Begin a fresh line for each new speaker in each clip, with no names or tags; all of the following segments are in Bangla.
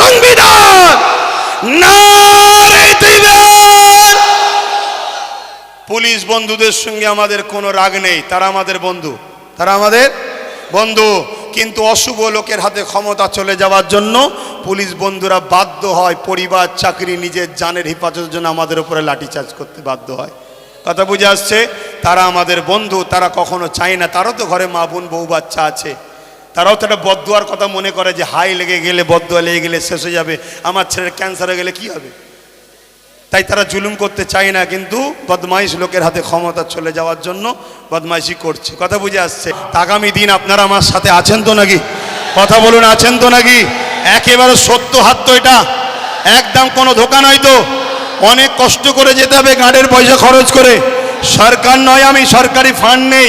সংবিধান পুলিশ বন্ধুদের সঙ্গে আমাদের কোনো রাগ নেই। তারা আমাদের বন্ধু। তারা আমাদের বন্ধু কিন্তু অশুভ লোকের হাতে ক্ষমতা চলে যাওয়ার জন্য পুলিশ বন্ধুরা বাধ্য হয় পরিবার চাকরি নিজের জানের হেফাজতের জন্য আমাদের উপরে লাঠিচার্জ করতে বাধ্য হয়। কথা বুঝে আসছে? তারা আমাদের বন্ধু তারা কখনো চায় না। তারও তো ঘরে মা বোন বউ বাচ্চা আছে। তারাও তো একটা বদুয়ার কথা মনে করে যে, হাই লেগে গেলে বদুয়া লেগে গেলে শেষ হয়ে যাবে, আমার ছেলের ক্যান্সার হয়ে গেলে কি হবে? তাই তারা জুলুম করতে চায় না, কিন্তু বদমাইশ লোকের হাতে ক্ষমতা চলে যাওয়ার জন্য বদমাইশি করছে। কথা বুঝে আসছে? আগামী দিন আপনারা আমার সাথে আছেন তো নাকি? কথা বলুন, আছেন তো নাকি? একেবারে সত্য হাত তো এটা। একদম কোনো ধোকা নয় তো। অনেক কষ্ট করে যেতে হবে, গাড়ির পয়সা খরচ করে। সরকার নয়, আমি সরকারি ফান্ড নেই।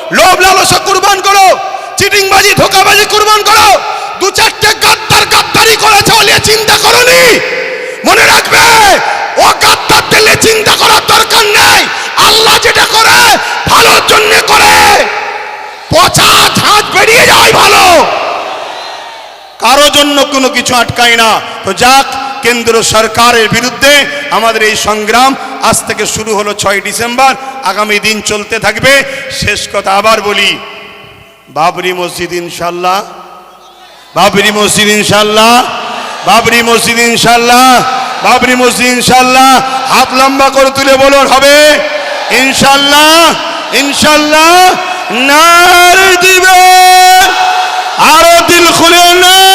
লোভ লালসা কুরবান করো, চিটিংবাজি, ধোকাবাজি কুরবান করো। দু চারটে গাদ্দার গাদ্দারি করেছে বলে চিন্তা করনি। মনে রাখবে, ও গাদ্দার দিলে চিন্তা করার দরকার নেই। আল্লাহ যেটা করে, ভালোর জন্য করে। পচা ঝাঁজ বেরিয়ে যায় ভালো। কারও জন্য কোনো কিছু আটকায় না। তো যাক, কেন্দ্র সরকারের বিরুদ্ধে আমাদের এই সংগ্রাম আজ থেকে শুরু হলো ছয় ডিসেম্বর, আগামী দিন চলতে থাকবে। শেষ কথা আবার বলি, বাবরি মসজিদ ইনশাল্লাহ বাবরি মসজিদ ইনশাল্লাহ বাবরি মসজিদ ইনশাল্লাহ বাবরি মসজিদ ইনশাল্লাহ হাত লম্বা করে তুলে বলুন হবে? ইনশাল্লাহ ইনশাল্লাহ নার দিবে। আরও দিল খুলে, নারে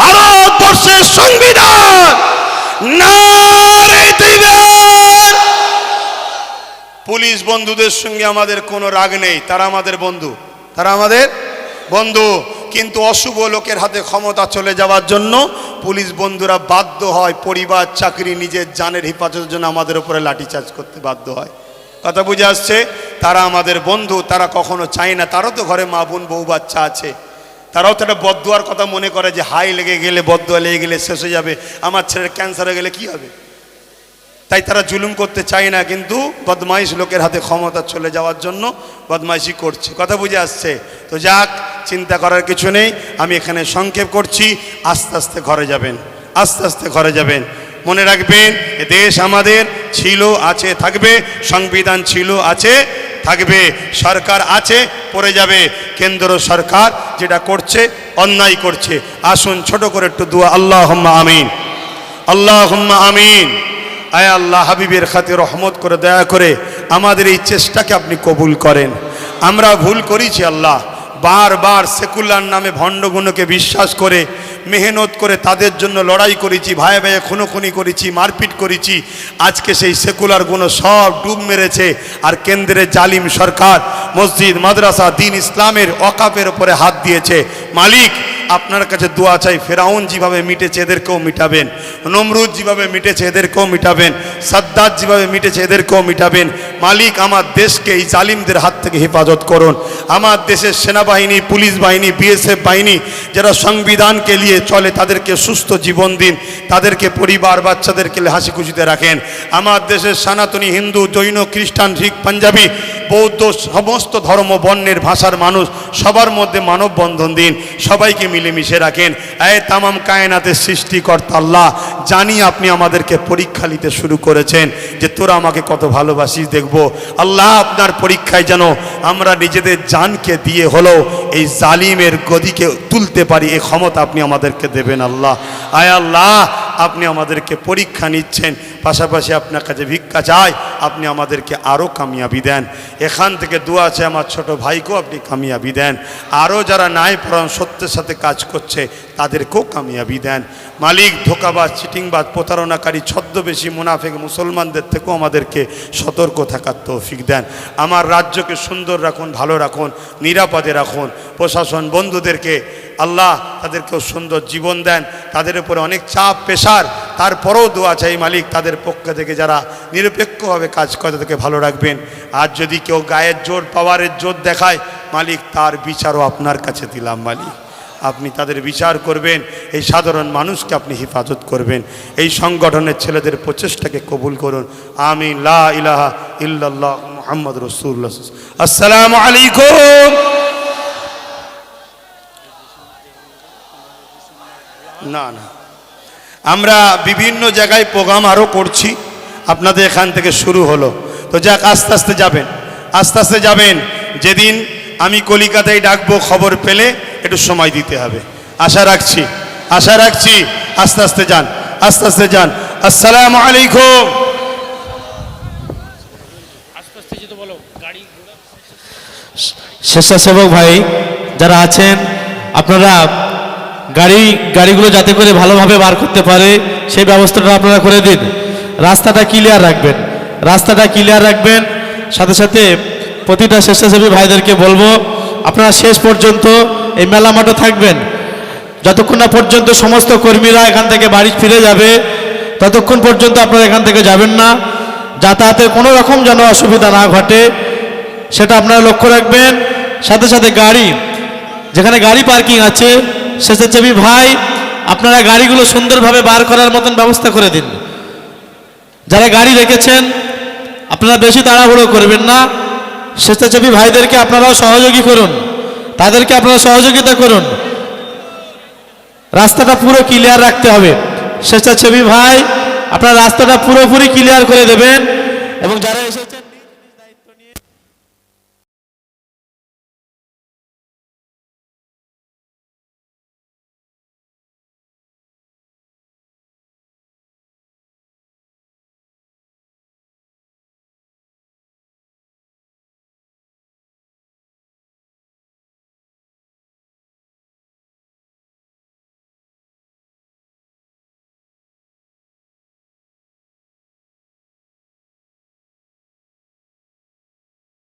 ভারতবর্ষের সংবিধান পুলিশ বন্ধুদের সঙ্গে আমাদের কোনো রাগ নেই। তারা আমাদের বন্ধু। তারা আমাদের বন্ধু। কিন্তু অশুভ লোকের হাতে ক্ষমতা চলে যাওয়ার জন্য পুলিশ বন্ধুরা বাধ্য হয় পরিবার চাকরি নিজের জানের হেফাজতের জন্য আমাদের উপরে লাঠিচার্জ করতে বাধ্য হয়। কথা বুঝে আসছে? তারা আমাদের বন্ধু তারা কখনো চায় না। তারও তো ঘরে মা বোন বউ বাচ্চা আছে। তারাও তো একটা বদুয়ার কথা মনে করে যে, হাই লেগে গেলে বদুয়া লেগে গেলে শেষ হয়ে যাবে, আমার ছেলের ক্যান্সার হয়ে গেলে কি হবে? তাই তারা জুলুম করতে চায় না, কিন্তু বদমাইশ লোকের হাতে ক্ষমতা চলে যাওয়ার জন্য বদমাইশি করছে। কথা বুঝে আসছে? তো যাক, চিন্তা করার কিছু নেই, আমি এখানে সংক্ষেপ করছি, আস্তে আস্তে ঘরে যাবেন, আস্তে আস্তে ঘরে যাবেন। মনে রাখবেন, এ দেশ আমাদের, ছিল, আছে, থাকবে, সংবিধান ছিল, আছে থাকবে, সরকার আছে, পড়ে যাবে। কেন্দ্র সরকার যেটা করছে, অন্যায় করছে। আসুন ছোট করে একটু দুয়া আল্লাহ আমিন। আল্লাহ আমিন। আয় আল্লাহ, হাবিবের খাতে রহমত করে, দয়া করে আমাদের এই চেষ্টাকে আপনি কবুল করেন। আমরা ভুল করেছি আল্লাহ। বারবার সেকুলার নামে ভণ্ডগুণকে বিশ্বাস করে মেহনত করে তাদের জন্য লড়াই করেছি, ভাই ভাইয়ে খুনোখুনি করেছি, মারপিট করেছি। আজকে সেই সেকুলার গুণ সব ডুব মেরেছে। আর কেন্দ্রের জালিম সরকার মসজিদ, মাদ্রাসা, দিন ইসলামের অকাপের ওপরে হাত দিয়েছে। মালিক আপনার কাছে দোয়া চাই, ফেরাউন যেভাবে মিটেছে এদেরকেও মিটাবেন, নমরুদ যেভাবে মিটেছে এদেরকেও মিটাবেন, সাদ্দাত যেভাবে মিটেছে এদেরকেও মিটাবেন, মালিক আমার দেশকে এই জালিমদের হাত থেকে হেফাজত করুন। আমার দেশের সেনাবাহিনী, পুলিশ বাহিনী, বিএসএফ বাহিনী, যারা সংবিধানকে নিয়ে চলে, তাদেরকে সুস্থ জীবন দিন, তাদেরকে পরিবার বাচ্চাদেরকে হাসি খুশিতে রাখেন। আমার দেশের সনাতনী হিন্দু, জৈন, খ্রিস্টান, শিখ, পাঞ্জাবি বৌদ্ধ সমস্ত ধর্ম বর্ণের ভাষার মানুষ, সবার মধ্যে মানববন্ধন দিন, সবাইকে মিলেমিশে রাখেন। এ তামাম কায়নাতের সৃষ্টিকর্তা আল্লাহ, জানি আপনি আমাদেরকে পরীক্ষা নিতে শুরু করেছেন যে তোরা আমাকে কত ভালোবাসিস, দেখব। আল্লাহ আপনার পরীক্ষায় যেন আমরা নিজেদের জানকে দিয়ে হলেও এই জালিমের গদিকে তুলতে পারি এই ক্ষমতা আপনি আমাদেরকে দেবেন আল্লাহ। আয় আল্লাহ আপনি আমাদেরকে পরীক্ষা নিচ্ছেন, পাশাপাশি আপনার কাছে ভিক্ষা চাই, আপনি আমাদেরকে আরও কামিয়াবি দেন। এখান থেকে দোয়া আছে আমার ছোট ভাইকেও আপনি কামিয়াবি দেন। আরও যারা নাই পড়ান সত্যের সাথে কাজ করছে, তাদেরকেও কামিয়াবি দেন। মালিক, ধোকাবাজ, চিটিংবাজ, প্রতারণাকারী, ছদ্মবেশী, মুনাফেক, মুসলমানদের থেকেও আমাদেরকে সতর্ক থাকার তৌফিক দেন। আমার রাজ্যকে সুন্দর রাখুন, ভালো রাখুন, নিরাপদে রাখুন। প্রশাসন বন্ধুদেরকে আল্লাহ তাদেরকেও সুন্দর জীবন দেন, তাদের উপরে অনেক চাপ পেশার তারপরেও দোয়া চাই মালিক, তাদের পক্ষ থেকে যারা নিরপেক্ষভাবে কাজ করে তাদেরকে ভালো রাখবেন। আর যদি কেউ গায়ের জোর, পাওয়ারের জোর দেখায়, মালিক তার বিচারও আপনার কাছে দিলাম মালিক। আপনি তাদের বিচার করবেন, এই সাধারণ মানুষকে আপনি হেফাজত করবেন। এই সংগঠনের ছেলেদের প্রচেষ্টাকে কবুল করুন। আমি লা ইলাহা ইল্লাল্লাহ মুহাম্মদ রসুল্লাহ আসসালামু আলাইকুম। না না। আমরা বিভিন্ন জায়গায় প্রোগ্রাম আরও করছি। আপনাদের এখান থেকে শুরু হলো। তো যাক আস্তে আস্তে যাবেন। আস্তে আস্তে যাবেন। যেদিন আমি কলিকাতায় ডাকবো খবর পেলে একটু সময় দিতে হবে। আশা রাখছি আশা রাখছি। আস্তে আস্তে যান আস্তে আস্তে যান। আসসালামু আলাইকুম।
স্বেচ্ছাসেবক ভাই যারা আছেন আপনারা গাড়ি, গাড়িগুলো যাতে করে ভালোভাবে বার করতে পারে, সেই ব্যবস্থাটা আপনারা করে দিন। রাস্তাটা ক্লিয়ার রাখবেন। রাস্তাটা ক্লিয়ার রাখবেন। সাথে সাথে প্রতিটা স্বেচ্ছাসেবী ভাইদেরকে বলব, আপনারা শেষ পর্যন্ত এই মেলা মাঠে থাকবেন। যতক্ষণ না পর্যন্ত সমস্ত কর্মীরা এখান থেকে বাড়ি ফিরে যাবে, ততক্ষণ পর্যন্ত আপনারা এখান থেকে যাবেন না। যাতায়াতের কোনো রকম যেন অসুবিধা না ঘটে, সেটা আপনারা লক্ষ্য রাখবেন। সাথে সাথে গাড়ি, যেখানে গাড়ি পার্কিং আছে স্বেচ্ছাসেবী ভাই, আপনারা গাড়িগুলো সুন্দরভাবে বার করার মতন ব্যবস্থা করে দিন। যারা গাড়ি রেখেছেন, আপনারা বেশি তাড়াহুড়ো করবেন না। স্বেচ্ছাসেবী ভাইদেরকে আপনারাও সহযোগী করুন। তাদেরকে আপনারা সহযোগিতা করুন। রাস্তাটা পুরো ক্লিয়ার রাখতে হবে। স্বেচ্ছাসেবী ভাই, আপনার রাস্তাটা পুরোপুরি ক্লিয়ার করে দেবেন। এবং যারা এসেছেন